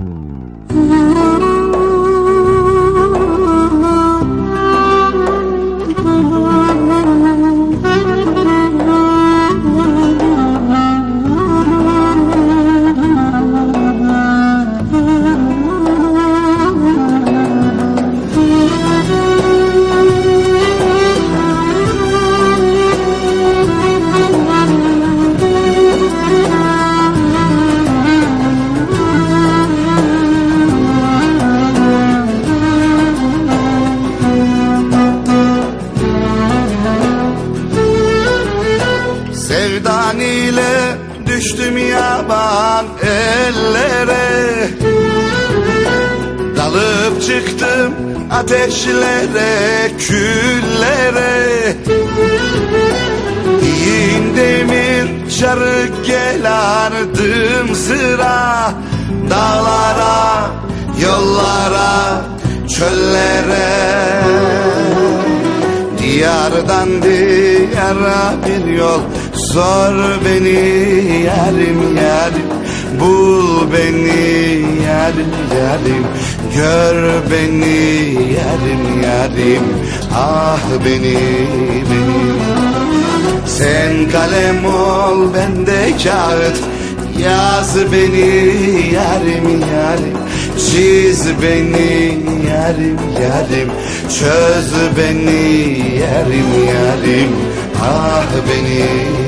Mm. Düştüm yaban ellere. Dalıp çıktım ateşlere, küllere. Yiğin demir çarık gel ardım sıra. Dağlara, yollara, çöllere. Diyardan diyara bir yol Sor beni yarim yarim Bul beni yarim yarim Gör beni yarim yarim Ah beni beni. Sen kalem ol ben de kağıt. Yaz beni yarim yarim Çiz beni yarim yarim Çöz beni yarim yarim Ah beni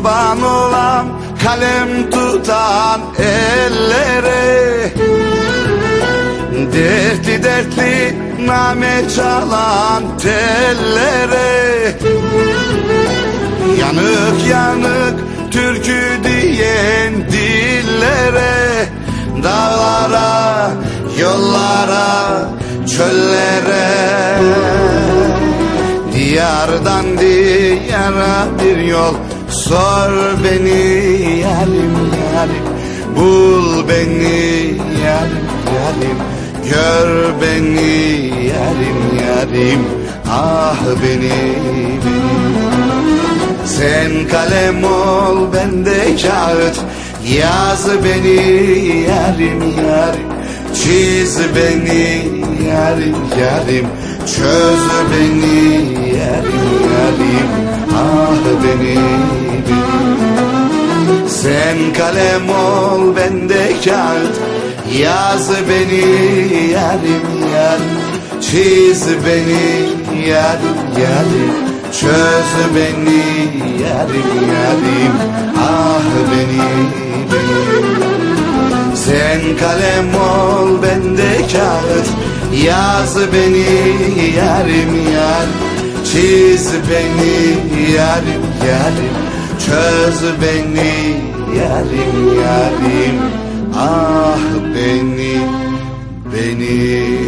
Kurban olan kalem tutan ellere. Dertli dertli name çalan tellere. Yanık yanık türkü diyen dillere. Dağlara, yollara, çöllere. Diyardan diyara bir yol Sor beni yarim yarim Bul beni yarim yarim. Gör beni yarim yarim Ah beni Sen kalem ol ben de kağıt. Yaz beni yarim yarim Çiz beni yarim yarim. Çöz beni yarim yarim Ah beni Kalem ol ben de kağıt. Yaz beni yarim yarim Çiz beni yarim yarim. Çöz beni yarim yarim Ah beni beni sen kalem ol ben de kağıt. Yaz beni yarim yar Çiz beni yarim yarim. Çöz beni yarim yarim Ah beni beni